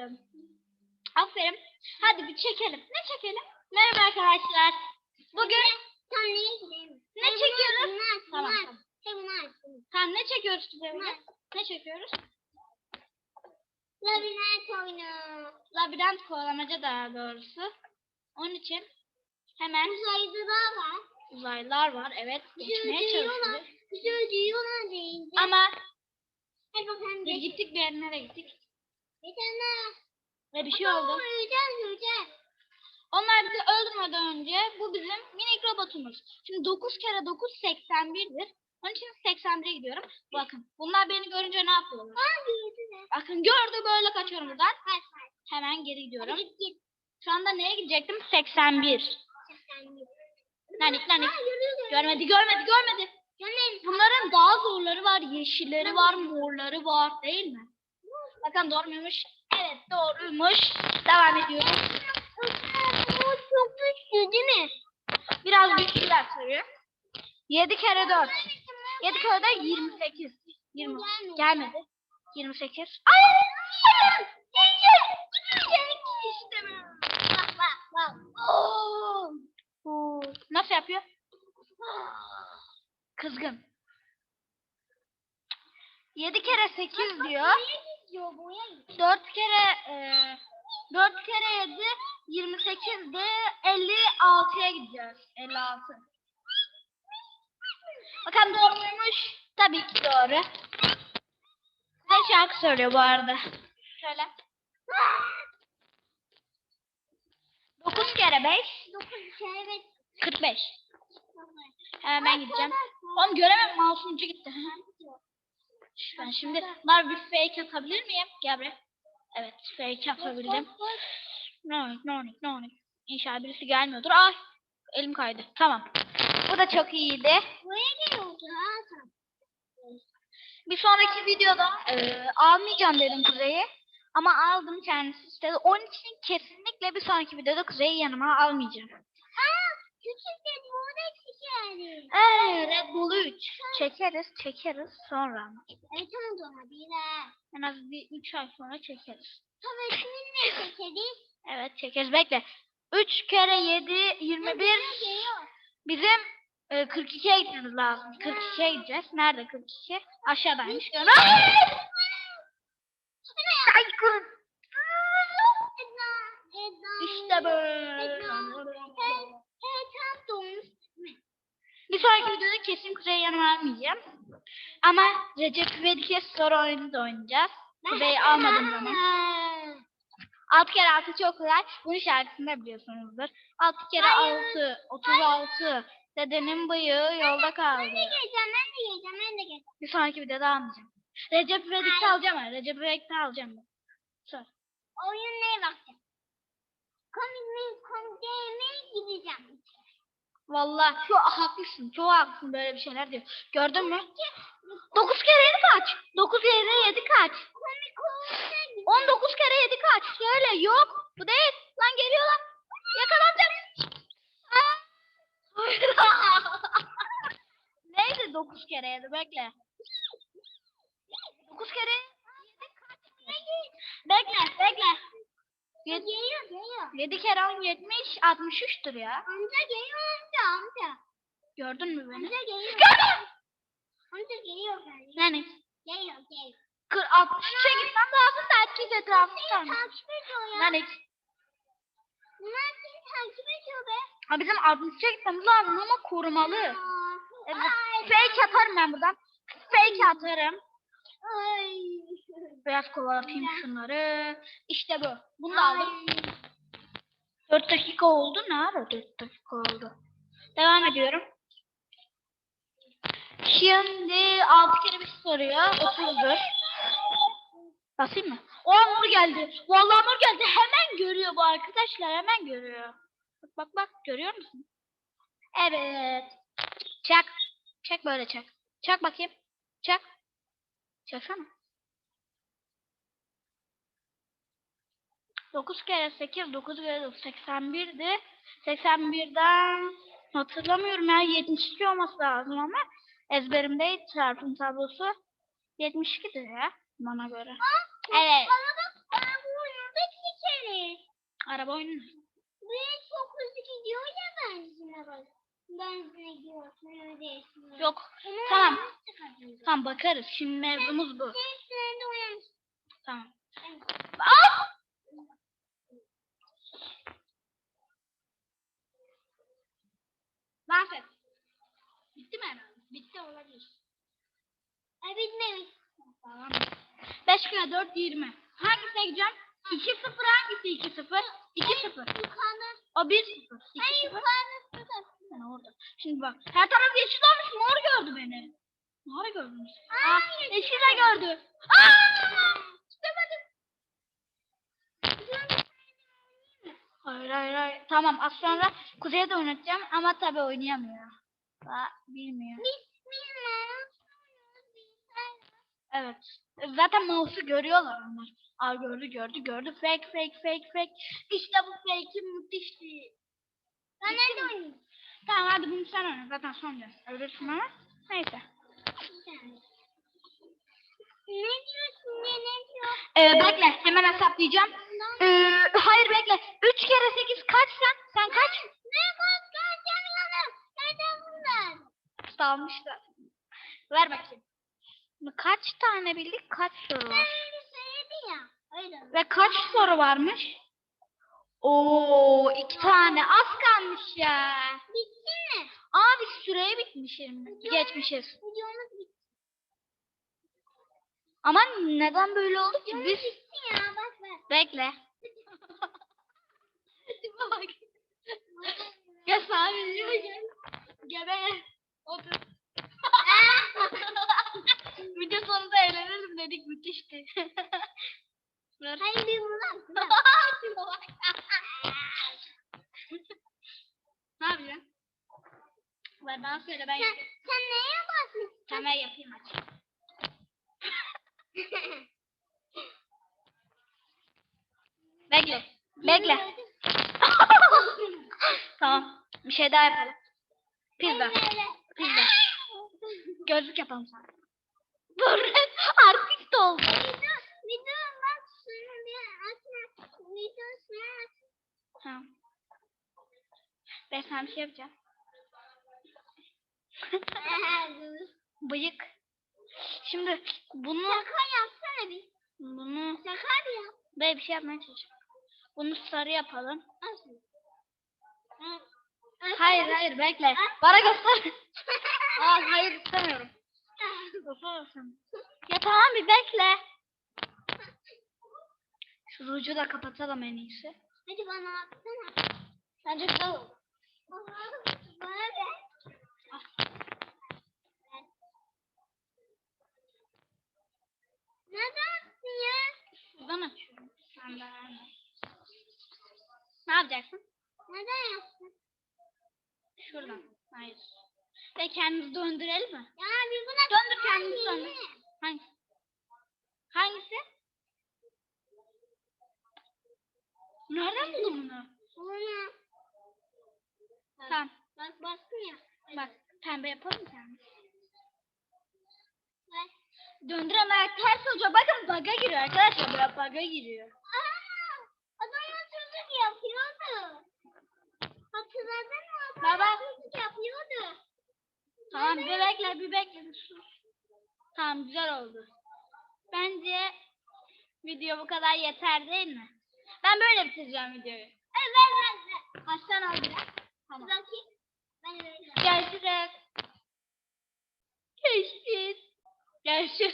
yaptım. Aferin. Hadi bir çekelim. Ne çekelim? Merhaba arkadaşlar. Bugün Tam neye gidelim? ne çekiyoruz? Tamam. Şey. Tamam ne çekiyoruz? Bunlar. Ne çekiyoruz? Labirent oyunu. Labirent kovalamaca daha doğrusu. Onun için hemen Uzaylılar var. uzaylılar var. Evet. Geçmeye çalışıyoruz. Bizi öldürüyorlar deyince. Ama biz gittik bir yerlere gittik. Bir tane. Ve bir şey oldu. Öleceğiz öleceğiz. Onlar bizi öldürmeden önce bu bizim minik robotumuz. Şimdi 9 kere 9 81'dir. Onun için 81'e gidiyorum. Bakın bunlar beni görünce ne yapıyorlar? Aa gördüler. Bakın gördü böyle kaçıyorum buradan. Hayır hayır. Hemen geri gidiyorum. Git git. Şu anda neye gidecektim? 81. Sen git. Nanik nanik. Aa yürü. Görmedi görmedi görmedi. Canım. Bunların daha zorları var. Yeşilleri var, morları var değil mi? Bakın doğru muymuş? Evet doğruymuş. Devam ediyoruz. Çok güçlü değil mi? Biraz güçlüler tabii. 7 kere 4. 7 kere 4 28. 20. Gelmedi. 28. Ay! Nasıl yapıyor? Kızgın. 7 kere 8 diyor. Gidiyor boya gidiyor. 4 kere e, 4 kere 7 28 de 56'ya gideceğiz. 56. Bakalım doğru muymuş? Tabii ki doğru. Ne şarkı söylüyor bu arada? Söyle. 9 kere 5 Dokuz kere ve 45. Hemen ben gideceğim. Oğlum göremem mouse'un ucu gitti. Ben şimdi bunlar bir fake atabilir miyim? Gel buraya. Evet fake atabildim. Nonik nonik nonik. İnşallah birisi gelmiyordur. Ay elim kaydı. Tamam. Bu da çok iyiydi. Buraya geliyordu ha. Bir sonraki videoda e, almayacağım dedim Kuzey'i. Ama aldım kendisi istedi. Onun için kesinlikle bir sonraki videoda Kuzey'i yanıma almayacağım. Aa, küçük de burada Eee Red Bull 3. Çekeriz çekeriz sonra. Evet tamam da olabilir. En az bir 3 ay sonra çekeriz. Tabii şimdi ne çekeriz? Evet çekeriz. Bekle. 3 kere 7 21 Geliyor. bizim e, 42'ye gitmemiz lazım. 42'ye gideceğiz. Nerede 42? Aşağıdaymış. Ay kız. İşte böyle. Hey, hey tam dolmuş. Bir sonraki videoda kesin Kuzey'i yanıma almayacağım. Ama Recep İvedik'e soru oyunu da oynayacağız. Kuzey'i almadığım zaman. 6 kere 6 çok kolay. Bunun şarkısını da biliyorsunuzdur. 6 kere Hayır. 6, 36. Dedenin bıyığı yolda kaldı. Ben de geleceğim, ben de geleceğim, ben de geleceğim. Bir sonraki videoda almayacağım. Recep İvedik'te Hayır. alacağım ben. Recep İvedik'te alacağım ben. Sor. Oyun neye bakacağım? Komik mi, komik değil mi gideceğim. Vallahi çok haklısın. Çok haklısın böyle bir şeyler diyor. Gördün mü? 9 kere 7 kaç? 9 kere 7 kaç? Komik olursa gideceğim. 19 kere 7 kaç? Söyle yok. Bu değil. Lan geliyorlar. Yakalanacağım. Neydi 9 kere 7 bekle. 9 kere 7 kaç? Bekle bekle. Yedi- Geliyor, geliyor. 7 kere 10 70 63'tür ya. Amca geliyor amca, amca. Gördün mü beni? Amca geliyor. Gördüm. Amca geliyor kardeşim. Yani Geliyor, geliyor. 40 63'e gitmem lazım da herkes sarmış. Takip ediyor ya. Yani Bunlar seni takip ediyor be. ha bizim 63'e gitmemiz lazım ama korumalı. Aa, Evet. Fake atarım ben buradan. Fake atarım. Ay. Biraz kovalatayım şunları. İşte bu. Bunu da aldım. 4 dakika oldu. Ne ara 4 dakika oldu. Devam ediyorum. Şimdi 6 kere bir soruyor. 30'dur. Basayım mı? O Nur geldi. Vallahi Nur geldi. Hemen görüyor bu arkadaşlar. Hemen görüyor. Bak bak bak. Görüyor musun? Evet. Çak. Çak böyle çak. Çak bakayım. Çak. Çaksana. 9 kere 8, 9 kere 9, 81'di. 81'den hatırlamıyorum ya 72 olması lazım ama ezberimdeydi çarpım tablosu. 72'dir ya bana göre. Evet. Bana bak, bana bu oyunda Araba oyunu. Bu çok hızlı gidiyor ya benzine bak. Benzine gidiyorsun öyle. Yok. Tamam. Tamam bakarız. Şimdi mevzumuz bu. Tamam. Mahvet. Bitti mi? Bitti olabilir. Ay bitmemiş. Tamam. 5 kere 4 20. Hangisine gideceğim? 2 0 hangisi 2 0? 2 0. Yukarıda. O 1 0. 2 Ay 0. yukarıda tutar. Ben orada. Şimdi bak. Her taraf yeşil olmuş. Mor gördü beni. Mor gördünüz. Aa, yeşil de gördü. Aa! Tutamadım. Hayır hayır hayır. Tamam az sonra Kuzey'e de oynatacağım ama tabii oynayamıyor. Daha bilmiyor. Evet. Zaten mouse'u görüyorlar onlar. Aa gördü gördü gördü. Fake fake fake fake. İşte bu fake'in müthişliği. Ben nerede oynayayım? Tamam hadi bunu sen oyna. Zaten son. Ölürsün ama. Neyse. Ne diyorsun ya ne diyorsun? Ee, bekle hemen hesaplayacağım. Ee, hayır bekle. 3 kere 8 kaç sen? Sen kaç? Ne kaç kaç yanıyorum. Nereden bunlar? Salmışlar. Ver bakayım. Kaç tane bildik? Kaç soru var? öyle söyledi ya. Öyle. Ve kaç soru varmış? Oo iki tane az kalmış ya. Bitti mi? Abi süreye bitmişim. Geçmişiz. Bitti. Ama neden böyle oldu ki? Biz ya bak bak. bekle. Tipe bak. Gel gel. Gebe. Otur. Video sonunda eğlenelim dedik müthişti. Hayır bir bak. ne yapıyorsun? Ver bana söyle ben yapayım. sen neye basmışsın? Hemen yapayım hadi. Bekle. Bekle. tamam. Bir şey daha yapalım. Pizza. Pizza. Gözlük yapalım sana. Dur. Artist oldu. Video, video bak şunu bir açma. Video şunu aç. Tamam. Ben sana bir şey yapacağım. Bıyık. Şimdi bunu Şaka yapsana bir. bunu Şaka bir yap. böyle bir şey yapmaya çalışacağım. Bunu sarı yapalım. Nasıl? Hayır hayır bekle. Bana göster. Aa, hayır istemiyorum. Ya tamam bir bekle. Şu ruju da kapatalım en iyisi. Hadi bana baksana. Bence güzel oldu. Bana ver. Neden ya? Buradan açıyorum. Sen de Ne yapacaksın? Neden yaptın? Şuradan. Hayır. Ve kendimizi döndürelim mi? Ya bir buna Döndür kendini döndür. Hangisi? Hangisi? Nereden buldun bunu? Buna. Tamam. Bak bastın ya. Bak pembe yapalım mı yani? Bak. Döndüremeyen ters hoca bakın bug'a giriyor arkadaşlar. Böyle bug'a giriyor. Aa, adam hırsızlık yapıyordu. Hatırladın mı? Adam Baba. hırsızlık yapıyordu. Tamam bir bekle bir bekle. sus. Tamam güzel oldu. Bence video bu kadar yeter değil mi? Ben böyle bitireceğim videoyu. Evet ver. Kaç tane oldu ya? Tamam. Bakayım. Ben de vereceğim. Görüşürüz. trời xưa